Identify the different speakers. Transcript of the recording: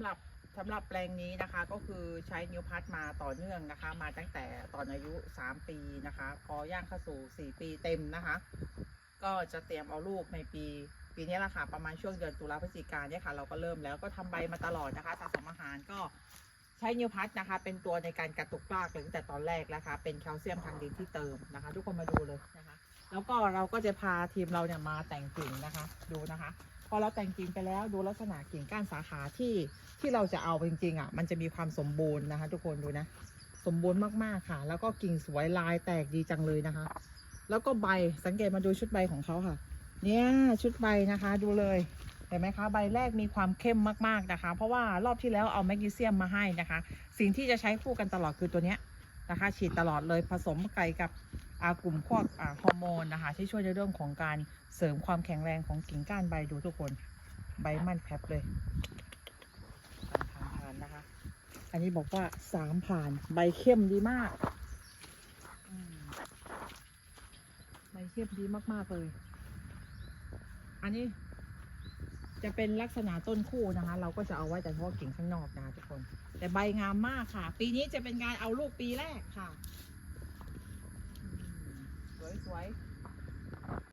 Speaker 1: ำหรับสำหรับแปลงนี้นะคะก็คือใช้นิ้วพัดมาต่อเนื่องนะคะ มาตั้งแต่ตอนอายุ 3 ปีนะคะพอย่างเข้าสู่ 4 ปีเต็มนะคะ ก็จะเตรียมเอาลูกในปีปีนี้แหละค่ะประมาณช่วงเดือนตุลาพฤศจิกาเนี่ยค่ะเราก็เริ่มแล้วก็ทำใบมาตลอดนะคะสะสมอาหารก็ ใช้นิวพัดนะคะ เป็นตัวในการกระตุกรากตั้งแต่ตอนแรกแล้วค่ะเป็นแคลเซียมทางดินที่เติมนะคะ ทุกคนมาดูเลยนะคะ แล้วก็เราก็จะพาทีมเราเนี่ยมาแต่งกิ่งนะคะ ดูนะคะ พอเราแต่งกิ่งไปแล้วดูลักษณะกิ่งก้านสาขาที่ที่เราจะเอาจริงๆอะมันจะมีความสมบูรณ์นะคะ ทุกคนดูนะ สมบูรณ์มากๆค่ะ แล้วก็กิ่งสวยลายแตกดีจังเลยนะคะ แล้วก็ใบสังเกตมาดูชุดใบของเขาค่ะ เนี่ยชุดใบนะคะ ดูเลย เห็นไหมคะใบแรกมีความเข้มมากๆนะคะ เพราะว่ารอบที่แล้วเอาแมกนีเซียมมาให้นะคะ สิ่งที่จะใช้คู่กันตลอดคือตัวเนี้ยนะคะ ฉีดตลอดเลยผสมไก่กับอากลุ่มพวกอ่าฮอร์โมนนะคะ ที่ช่วยในเรื่องของการเสริมความแข็งแรงของกิ่งก้านใบดูทุกคนใบมันแผลบเลยผ่านผ่านนะคะ อันนี้บอกว่าสามผ่านใบเข้มดีมากใบเข้มดีมากๆเลย อันนี้ จะเป็นลักษณะต้นคู่นะคะ เราก็จะเอาไว้แต่เฉพาะกิ่งข้างนอกนะคะทุกคน แต่ใบงามมากค่ะ ปีนี้จะเป็นการเอาลูกปีแรกค่ะ สวยๆ